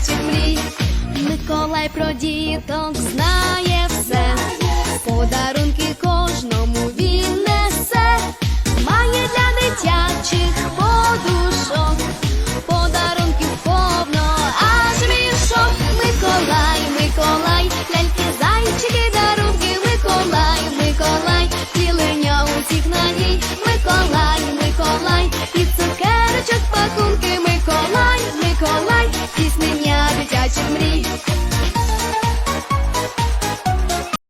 дитячих мрій. Миколай про діток знає все, подарунки